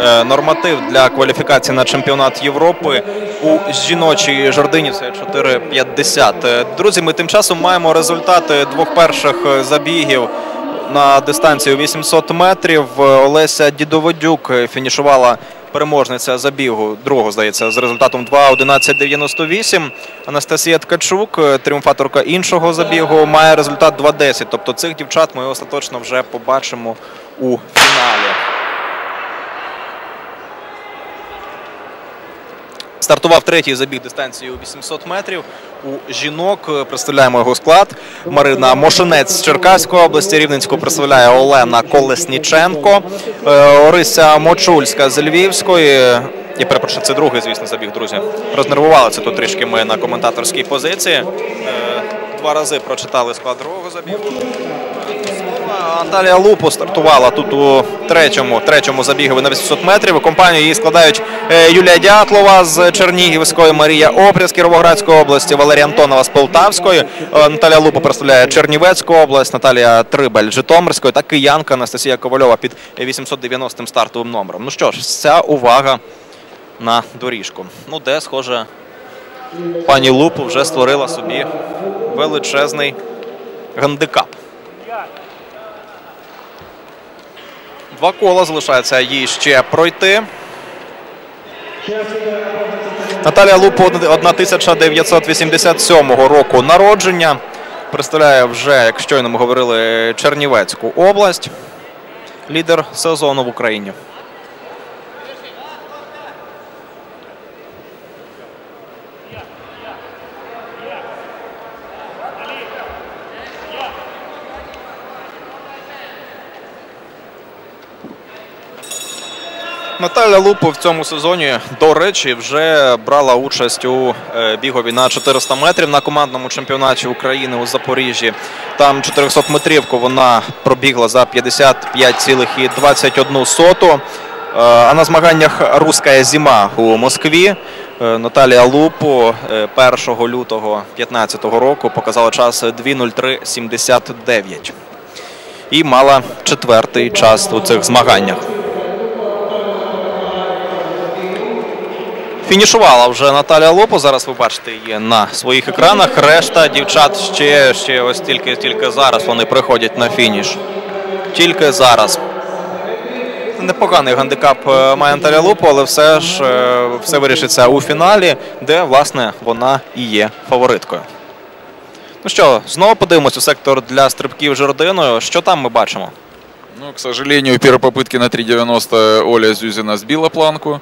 Е, Норматив для кваліфікації на чемпіонат Європи у жіночій жердині це 4,50. Е, Друзі, ми тим часом маємо результати двох перших е, забігів на дистанцію 800 метрів. Олеся Дідоводюк фінішувала переможниця забігу другого, здається, з результатом 2.11.98. Анастасія Ткачук, тріумфаторка іншого забігу, має результат 2.10. Тобто цих дівчат ми остаточно вже побачимо у фіналі. Стартував третій забіг дистанції у 800 метрів. У жінок е, представляємо його склад. Марина Мошинець з Черкаської області. Рівненську представляє Олена Колесніченко. Е, Орися Мочульська з Львівської. Я перепрошую, це другий, звісно, забіг, друзі. Рознервували це тут трішки ми на коментаторській позиції. Е, Два рази прочитали склад другого забігу. Анталія Лупу стартувала тут у третьому, третьому забігові на 800 метрів. Компанію її складають е, Юлія Дятлова з Чернігівської, Марія Опря з Кіровоградської області, Валерія Антонова з Полтавської. Е, Наталія Лупу представляє Чернівецьку область, Наталія Трибаль Житомирської та киянка Анастасія Ковальова під 890 стартовим номером. Ну що ж, вся увага на доріжку. Ну, де, схоже, пані Лупу вже створила собі величезний гандикап. Два кола залишається їй ще пройти. Наталія Лупо 1987 року народження. Представляє вже, як щойно ми говорили, Чернівецьку область. Лідер сезону в Україні. Наталя Лупо в цьому сезоні, до речі, вже брала участь у е, бігові на 400 метрів на командному чемпіонаті України у Запоріжжі. Там 400 метрівку вона пробігла за 55,21 соту. Е, А на змаганнях Руська зима у Москві е, Наталія Лупо е, 1 лютого 2015 року показала час 2.03.79 і мала четвертий час у цих змаганнях. Фінішувала вже Наталя Лопо. Зараз ви бачите її на своїх екранах. Решта дівчат ще, ще ось тільки, тільки зараз вони приходять на фініш. Тільки зараз. Непоганий гандикап е, має Наталя Лупо, але все ж е, все вирішиться у фіналі, де, власне, вона і є фавориткою. Ну що, знову подивимось у сектор для стрибків жердиною. Що там ми бачимо? Ну, к сожалению, в первой попытке на 3.90 Оля Зюзина сбила планку.